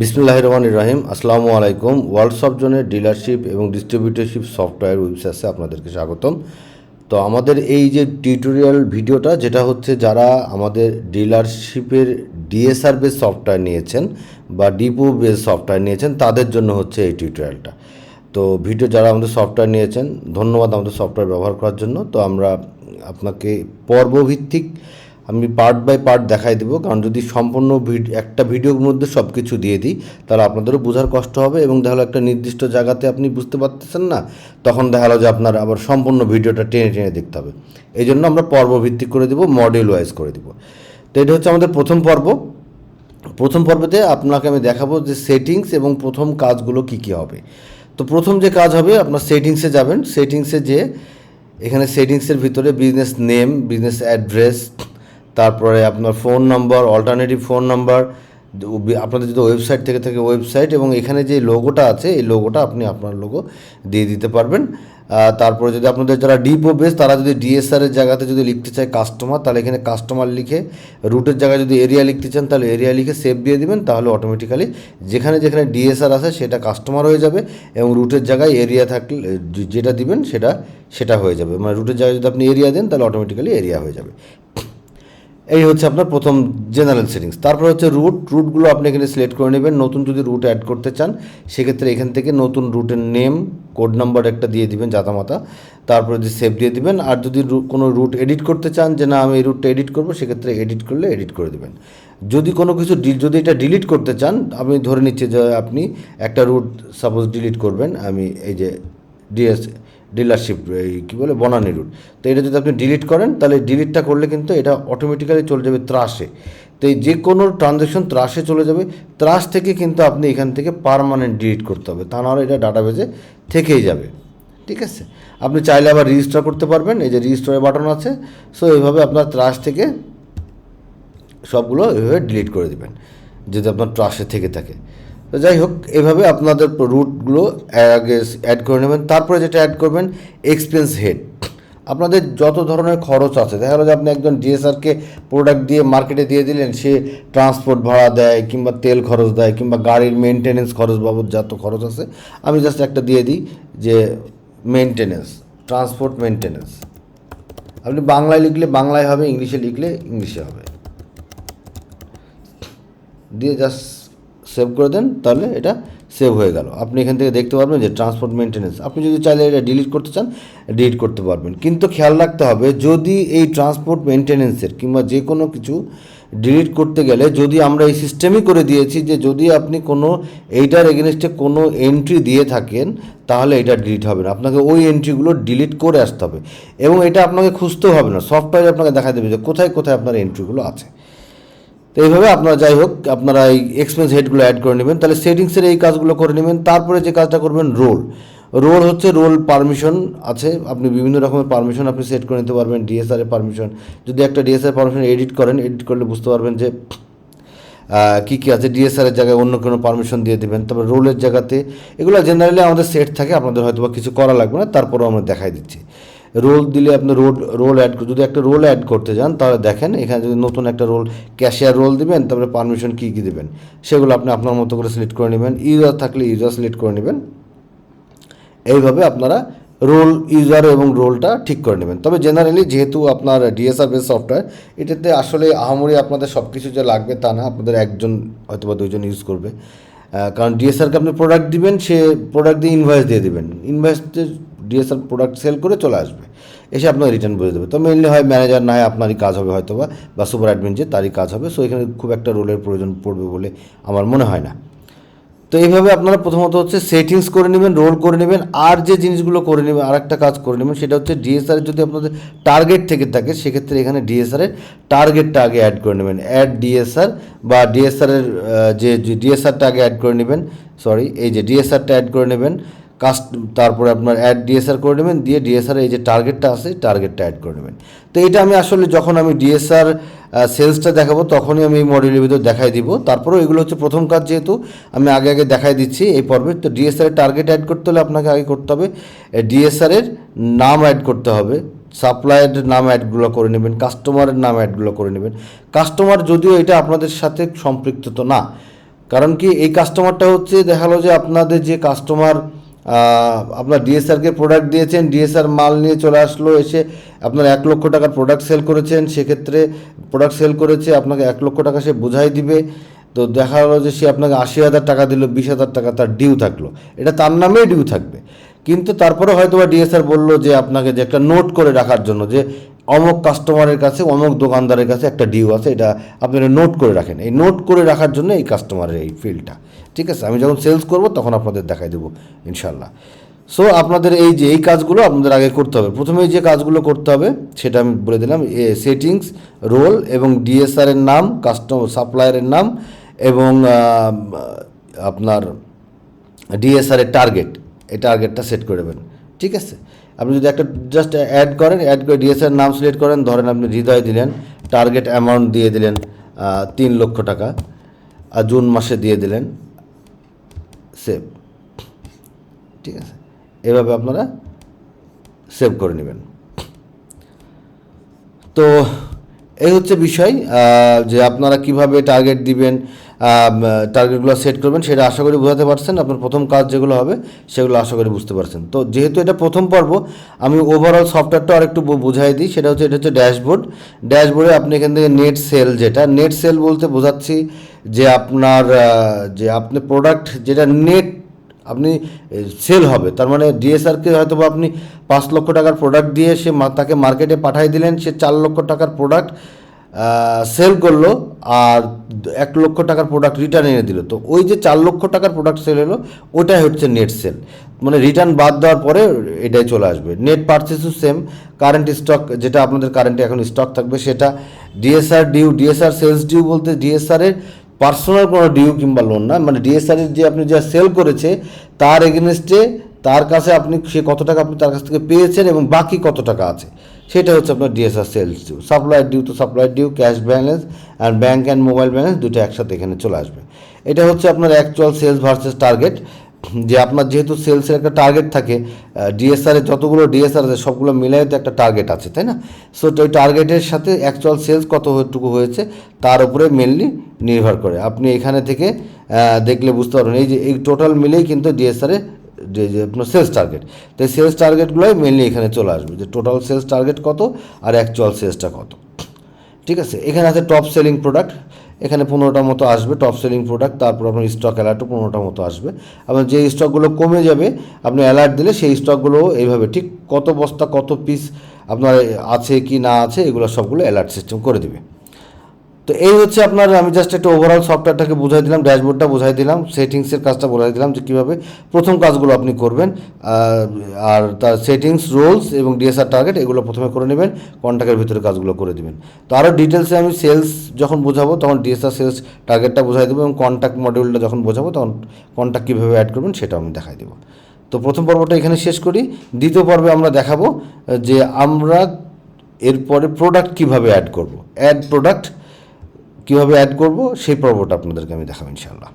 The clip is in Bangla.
বিসমুল্লাহ রহমান রাহিম আসসালামু আলাইকুম। ওয়ার্ল্ড জোনের ডিলারশিপ এবং ডিস্ট্রিবিউটরশিপ সফটওয়্যার ওয়েবসাইটে আপনাদেরকে স্বাগতম। তো আমাদের এই যে টিউটোরিয়াল ভিডিওটা, যেটা হচ্ছে যারা আমাদের ডিলারশিপের ডিএসআর বেস সফটওয়্যার নিয়েছেন বা ডিপো বেস সফটওয়্যার নিয়েছেন, তাদের জন্য হচ্ছে এই টিউটোরিয়ালটা। তো ভিডিও যারা আমাদের সফটওয়্যার নিয়েছেন, ধন্যবাদ আমাদের সফটওয়্যার ব্যবহার করার জন্য। তো আমরা আপনাকে পর্বভিত্তিক আমি পার্ট বাই পার্ট দেখাই দেবো। কারণ যদি সম্পূর্ণ একটা ভিডিওর মধ্যে সব কিছু দিয়ে দিই, তাহলে আপনাদেরও বোঝার কষ্ট হবে এবং গেলো একটা নির্দিষ্ট জায়গাতে আপনি বুঝতে পারতেছেন না, তখন দেখা গেলো যে আপনার আবার সম্পূর্ণ ভিডিওটা টেনে টেনে দেখতে হবে। এই জন্য আমরা পর্বভিত্তিক করে দেবো মডেল ওয়াইজ করে দেবো। তো এটা হচ্ছে আমাদের প্রথম পর্ব। প্রথম পর্বতে আপনাকে আমি দেখাবো যে সেটিংস এবং প্রথম কাজগুলো কি কি হবে। তো প্রথম যে কাজ হবে, আপনার সেটিংসে যাবেন। সেটিংসে যে এখানে সেটিংসের ভিতরে বিজনেস নেম বিজনেস অ্যাড্রেস তারপরে আপনার phone number alternative phone number আপনাদের যদি ওয়েবসাইট থেকে থাকে ওয়েবসাইট এবং এখানে যে লোগোটা আছে, এই লোগোটা আপনি আপনার লোগো দিয়ে দিতে পারবেন। তারপরে যদি আপনাদের যারা ডিপো বেস তারা যদি ডিএসআর এর জায়গাতে যদি লিখতে চায় কাস্টমার তাহলে এখানে কাস্টমার লিখে রুটের জায়গায় যদি এরিয়া লিখতে চান, তাহলে এরিয়া লিখে সেভ দিয়ে দিবেন, তাহলে অটোমেটিক্যালি যেখানে যেখানে ডিএসআর আছে, সেটা কাস্টমার হয়ে যাবে এবং রুটের জায়গায় এরিয়া থাকলে, যেটা দিবেন, সেটা সেটা হয়ে যাবে। মানে রুটের জায়গায় যদি আপনি এরিয়া দেন, তাহলে অটোমেটিক্যালি এরিয়া হয়ে যাবে। এই হচ্ছে আপনার প্রথম জেনারেল সেটিংস তারপর হচ্ছে রুট রুটগুলো আপনি এখানে সিলেক্ট করে নেবেন। নতুন যদি রুট অ্যাড করতে চান, সেক্ষেত্রে এখান থেকে নতুন রুটের নেম কোড নাম্বার একটা দিয়ে দিবেন জাতামাতা। তারপরে যদি সেভ দিয়ে দিবেন। আর যদি কোনো রুট এডিট করতে চান যে না, আমি এই রুটটা এডিট করব, সেক্ষেত্রে এডিট করলে এডিট করে দেবেন। যদি কোনো কিছু যদি এটা ডিলিট করতে চান, আমি ধরে নিচ্ছি যে আপনি একটা রুট সাপোজ ডিলিট করবেন, আমি এই যে ডিএস ডিলারশিপ এই কী বলে বনানি রুট তো এটা যদি আপনি ডিলিট করেন, তাহলে ডিলিটটা করলে কিন্তু এটা অটোমেটিক্যালি চলে যাবে ত্রাসে। তো এই যে কোনো ট্রানজ্যাকশন ত্রাসে চলে যাবে, ত্রাস থেকে কিন্তু আপনি এখান থেকে পারমানেন্ট ডিলিট করতে হবে। তা নাহলে এটা ডাটাবেজে থেকেই যাবে। ঠিক আছে? আপনি চাইলে আবার রেজিস্টার করতে পারবেন, এই যে রেজিস্টারের বাটন আছে। সো এইভাবে আপনার ত্রাস থেকে সবগুলো এভাবে ডিলিট করে দেবেন, যদি আপনার ট্রাসে থেকে থাকে। তো যাই হোক, এভাবে আপনাদের রুটগুলো আগে অ্যাড করে নেবেন। তারপরে যেটা অ্যাড করবেন এক্সপেন্স হেড আপনাদের যত ধরনের খরচ আছে, দেখা গেলো যে আপনি একজন ডিএসআরকে প্রোডাক্ট দিয়ে মার্কেটে দিয়ে দিলেন, সে ট্রান্সপোর্ট ভাড়া দেয়, কিংবা তেল খরচ দেয়, কিংবা গাড়ির মেনটেনেন্স খরচ বাবদ যত খরচ আছে, আমি জাস্ট একটা দিয়ে দিই যে মেনটেনেন্স ট্রান্সপোর্ট মেনটেনেন্স আপনি বাংলায় লিখলে বাংলায় হবে, ইংলিশে লিখলে ইংলিশে হবে। দিয়ে জাস্ট সেভ করে দেন, তাহলে এটা সেভ হয়ে গেল। আপনি এখান থেকে দেখতে পারবেন যে ট্রান্সপোর্ট মেনটেন্যান্স আপনি যদি চাইলে এটা ডিলিট করতে চান ডিলিট করতে পারবেন। কিন্তু খেয়াল রাখতে হবে, যদি এই ট্রান্সপোর্ট মেনটেন্যান্সের কিংবা যে কোনো কিছু ডিলিট করতে গেলে, যদি আমরা এই সিস্টেমই করে দিয়েছি যে যদি আপনি কোনো এইটার এগেনস্টে কোনো এন্ট্রি দিয়ে থাকেন, তাহলে এটা ডিলিট হবে না। আপনাকে ওই এন্ট্রিগুলো ডিলিট করে আসতে হবে। এবং এটা আপনাকে খুঁজতেও হবে না। সফটওয়্যার আপনাকে দেখা দেবে যে কোথায় কোথায় আপনার এন্ট্রিগুলো আছে। তো এইভাবে আপনারা যাই হোক, আপনারা এই এক্সপেন্স হেডগুলো অ্যাড করে নেবেন। তাহলে সেটিংসের এই কাজগুলো করে নেবেন। তারপরে যে কাজটা করবেন রোল রোল হচ্ছে রোল পারমিশন আছে। আপনি বিভিন্ন রকমের পারমিশন আপনি সেট করে নিতে পারবেন। ডিএসআর এর পারমিশন যদি একটা ডিএসআর পারমিশন এডিট করেন এডিট করলে বুঝতে পারবেন যে কী কী আছে। ডিএসআর এর জায়গায় অন্য কোনো পারমিশন দিয়ে দেবেন। তারপর রোলের জায়গাতে এগুলো জেনারেলি আমাদের সেট থাকে। আপনাদের হয়তো বা কিছু করা লাগবে না। তারপরেও আমরা দেখাই দিচ্ছি। রোল দিলে আপনি রোল রোল অ্যাড যদি একটা রোল অ্যাড করতে যান, তাহলে দেখেন এখানে যদি নতুন একটা রোল ক্যাশিয়ার রোল দিবেন, তারপরে পারমিশন কী কী দেবেন? সেগুলো আপনি আপনার মতো করে সিলেক্ট করে নেবেন। ইউজার থাকলে ইউজার সিলেক্ট করে নেবেন। এইভাবে আপনারা রোল ইউজার এবং রোলটা ঠিক করে নেবেন। তবে জেনারেলি যেহেতু আপনার ডিএসআর বেস সফটওয়্যার এটাতে আসলে আহামরি আপনাদের সব কিছু যে লাগবে তা না, আপনাদের একজন হয়তো বা দুইজন ইউজ করবে। কারণ ডিএসআরকে আপনি প্রোডাক্ট দিবেন, সে প্রোডাক্ট দিয়ে ইনভয়েস দিয়ে দেবেন। ইনভয়েসে ডিএসআর প্রোডাক্ট সেল করে চলে আসবে। এসে আপনার রিটার্ন বুঝে দেবে। তো মেনলি হয় ম্যানেজার না হয় আপনারই কাজ হবে হয়তো বা বা সুপার অ্যাডমিন যে তারই কাজ হবে। সো এখানে খুব একটা রোলের প্রয়োজন পড়বে বলে আমার মনে হয় না। তো এইভাবে আপনারা প্রথমত হচ্ছে সেটিংস করে নেবেন রোল করে নেবেন, আর যে জিনিসগুলো করে নেবেন আর একটা কাজ করে নেবেন, সেটা হচ্ছে ডিএসআর যদি আপনাদের টার্গেট থেকে থাকে, সেক্ষেত্রে এখানে ডিএসআর এর টার্গেটটা আগে অ্যাড করে নেবেন। অ্যাড ডিএসআর বা ডিএসআর এর যে ডিএসআরটা আগে অ্যাড করে নেবেন সরি এই যে ডিএসআরটা অ্যাড করে নেবেন কাস্ট তারপরে আপনার অ্যাড ডিএসআর করে নেবেন, দিয়ে ডিএসআর এই যে টার্গেটটা আছে টার্গেটটা অ্যাড করে নেবেন। তো এটা আমি আসলে যখন আমি ডিএসআর সেলসটা দেখাবো, তখনই আমি এই মডেলের ভিতর দেখাই দিব। তারপরেও এগুলো হচ্ছে প্রথম কাজ যেহেতু, আমি আগে আগে দেখাই দিচ্ছি এই পর্বে। তো ডিএসআর এর টার্গেট অ্যাড করতে হলে আপনাকে আগে করতে হবে ডিএসআর এর নাম অ্যাড করতে হবে। সাপ্লাইয়ের নাম অ্যাডগুলো করে নেবেন কাস্টমারের নাম অ্যাডগুলো করে নেবেন। কাস্টমার যদিও এটা আপনাদের সাথে সম্পৃক্ত তো না, কারণ কি এই কাস্টমারটা হচ্ছে দেখাল যে আপনাদের যে কাস্টমার আপনার ডিএসআরকে প্রোডাক্ট দিয়েছেন ডিএসআর মাল নিয়ে চলে আসলো, এসে আপনার এক লক্ষ টাকার প্রোডাক্ট সেল করেছেন, সেক্ষেত্রে প্রোডাক্ট সেল করেছে, আপনাকে এক লক্ষ টাকা সে বোঝাই দিবে। তো দেখা হলো যে সে আপনাকে আশি হাজার টাকা দিল, বিশ হাজার টাকা তার ডিউ থাকল। এটা তার নামেই ডিউ থাকবে। কিন্তু তারপরে হয়তো বা ডিএসআর বলল যে আপনাকে যে একটা নোট করে রাখার জন্য যে অমুক কাস্টমারের কাছে, অমুক দোকানদারের কাছে একটা ডিউ আছে, এটা আপনারা নোট করে রাখেন। এই নোট করে রাখার জন্য এই কাস্টমারের এই ফিল্ডটা ঠিক আছে, আমি যখন সেলস করব তখন আপনাদের দেখাই দেবো ইনশাল্লাহ সো আপনাদের এই যে, এই কাজগুলো আপনাদের আগে করতে হবে। প্রথমেই যে কাজগুলো করতে হবে, সেটা আমি বলে দিলাম, এ সেটিংস রোল এবং ডিএসআর এর নাম কাস্টমার সাপ্লায়ারের নাম এবং আপনার ডিএসআর এর টার্গেট এই টার্গেটটা সেট করে দেবেন, ঠিক আছে? আপনি যদি একটা জাস্ট অ্যাড করেন অ্যাড করে ডিএসআর নাম সিলেক্ট করেন, ধরেন আপনি হৃদয় দিলেন টার্গেট অ্যামাউন্ট দিয়ে দিলেন তিন লক্ষ টাকা, আর জুন মাসে দিয়ে দিলেন সেভ ঠিক আছে? এভাবে আপনারা সেভ করে নেবেন। তো এই হচ্ছে বিষয় যে আপনারা কীভাবে টার্গেট দিবেন টার্গেটগুলো সেট করবেন সেটা আশা করি বোঝাতে পারছেন। আপনার প্রথম কাজ যেগুলো হবে সেগুলো আশা করি বুঝতে পারছেন। তো যেহেতু এটা প্রথম পর্ব, আমি ওভারঅল সফটওয়্যারটা আরেকটু বুঝাই দিই। সেটা হচ্ছে, এটা হচ্ছে ড্যাশবোর্ড ড্যাশবোর্ডে আপনি এখান থেকে নেট সেল যেটা নেট সেল বলতে বোঝাচ্ছি যে আপনার যে আপনি প্রোডাক্ট যেটা নেট আপনি সেল হবে, তার মানে ডিএসআরকে হয়তো বা আপনি পাঁচ লক্ষ টাকার প্রোডাক্ট দিয়ে সে তাকে মার্কেটে পাঠিয়ে দিলেন, সে চার লক্ষ টাকার প্রোডাক্ট সেল করল আর এক লক্ষ টাকার প্রোডাক্ট রিটার্ন এনে দিল। তো ওই যে চার লক্ষ টাকার প্রোডাক্ট সেল হলো, ওটাই হচ্ছে নেট সেল মানে রিটার্ন বাদ দেওয়ার পরে এটাই চলে আসবে। নেট পারচেসও সেম কারেন্ট স্টক যেটা আপনাদের কারেন্টে এখন স্টক থাকবে, সেটা DSR due DSR sales due বলতে ডিএসআর এর পার্সোনাল কোনো ডিউ কিংবা লোন না। মানে ডিএসআর এর যে আপনি যা সেল করেছে, তার এগেনস্টে তার কাছে আপনি সে কত টাকা আপনি তার কাছ থেকে পেয়েছেন এবং বাকি কত টাকা আছে। সেটা হচ্ছে আপনার ডিএসআর সেলস ডিউ সাপ্লাইয়ের ডিউ তো সাপ্লাইয়ের ডিউ ক্যাশ ব্যালেন্স আর ব্যাঙ্ক অ্যান্ড মোবাইল ব্যালেন্স দুটো একসাথে এখানে চলে আসবে। এটা হচ্ছে আপনার অ্যাকচুয়াল সেলস ভার্সেস টার্গেট যে আপনার যেহেতু সেলসের একটা টার্গেট থাকে ডিএসআর এর যতগুলো ডিএসআর আছে, সবগুলো মিলাই তো একটা টার্গেট আছে, তাই না? সো ওই টার্গেটের সাথে অ্যাকচুয়াল সেলস কতটুকু হয়েছে, তার উপরে মেনলি নির্ভর করে। আপনি এখানে থেকে দেখলে বুঝতে পারবেন, এই যে, এই টোটাল মিলেই কিন্তু ডিএসআর যে যে, আপনার সেলস টার্গেট তো সেলস টার্গেটগুলোই মেনলি এখানে চলে আসবে, যে টোটাল সেলস টার্গেট কত আর অ্যাকচুয়াল সেলসটা কত। ঠিক আছে? এখানে আছে টপ সেলিং প্রোডাক্ট এখানে পনেরোটার মতো আসবে টপ সেলিং প্রোডাক্ট তারপর আপনার স্টক অ্যালার্টও পনেরোটার মতো আসবে। আপনার যে স্টকগুলো কমে যাবে, আপনি অ্যালার্ট দিলে সেই স্টকগুলো এইভাবে, ঠিক কত বস্তা, কত পিস আপনার আছে কি না আছে, এগুলো সবগুলো অ্যালার্ট সিস্টেম করে দিবে। তো এই হচ্ছে আপনার, আমি জাস্ট একটা ওভারঅল সফটওয়্যারটাকে বুঝাই দিলাম ড্যাশবোর্ডটা বুঝাই দিলাম সেটিংসের কাজটা বোঝাই দিলাম যে কীভাবে প্রথম কাজগুলো আপনি করবেন আর তার সেটিংস রোলস এবং ডিএসআর টার্গেট এগুলো প্রথমে করে নেবেন কন্ট্যাক্টের ভিতরে কাজগুলো করে দিবেন। তো আরও ডিটেলসে আমি সেলস যখন বোঝাবো, তখন ডিএসআর সেলস টার্গেটটা বোঝাই দেবো এবং কন্ট্যাক্ট মডিউলটা যখন বোঝাবো, তখন কন্ট্যাক্ট কীভাবে অ্যাড করবেন সেটাও আমি দেখাই দেবো। তো প্রথম পর্বটা এখানে শেষ করি, দ্বিতীয় পর্বে আমরা দেখাবো যে আমরা এরপরে প্রোডাক্ট কীভাবে অ্যাড করব। অ্যাড প্রোডাক্ট কীভাবে অ্যাড করব সেই পর্বটা আপনাদেরকে আমি দেখাবো ইনশাআল্লাহ।